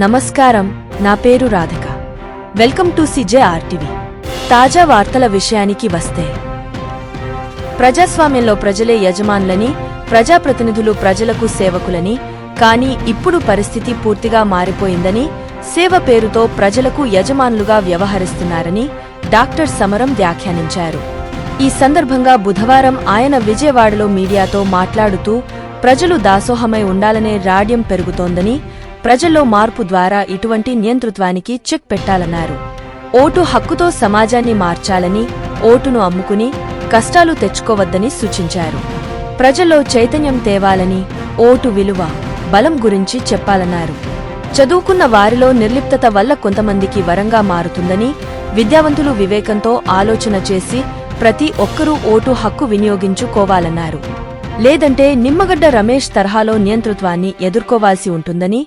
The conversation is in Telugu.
నమస్కారం నా పేరు Radhika. Welcome to CJ RTV. తాజా వార్తల విషయానికి వస్తే ప్రజాస్వామ్యంలో ప్రజలే యజమానులని ప్రజాప్రతినిధులు ప్రజలకు సేవకులని కానీ ఇప్పుడు పరిస్థితి పూర్తిగా మారిపోయిందని సేవ పేరుతో ప్రజలకు యజమానులుగా వ్యవహరిస్తున్నారని డాక్టర్ సమరం వ్యాఖ్యానించారు. ఈ సందర్భంగా బుధవారం ఆయన విజయవాడలో మీడియాతో మాట్లాడుతూ ప్రజలు దాసోహమై ఉండాలనే రాడ్యం పెరుగుతోందని ప్రజల్లో మార్పు ద్వారా ఇటువంటి నియంతృత్వానికి చెక్ పెట్టాలన్నారు. ఓటు హక్కుతో సమాజాన్ని మార్చాలని ఓటును అమ్ముకుని కష్టాలు తెచ్చుకోవద్దని సూచించారు. ప్రజల్లో చైతన్యం తేవాలని ఓటు విలువ బలం గురించి చెప్పాలన్నారు. చదువుకున్న వారిలో నిర్లిప్తత వల్ల కొంతమందికి వరంగా మారుతుందని విద్యావంతులు వివేకంతో ఆలోచన చేసి ప్రతి ఒక్కరూ ఓటు హక్కు వినియోగించుకోవాలన్నారు. లేదంటే నిమ్మగడ్డ రమేష్ తరహాలో నియంతృత్వాన్ని ఎదుర్కోవాల్సి ఉంటుందని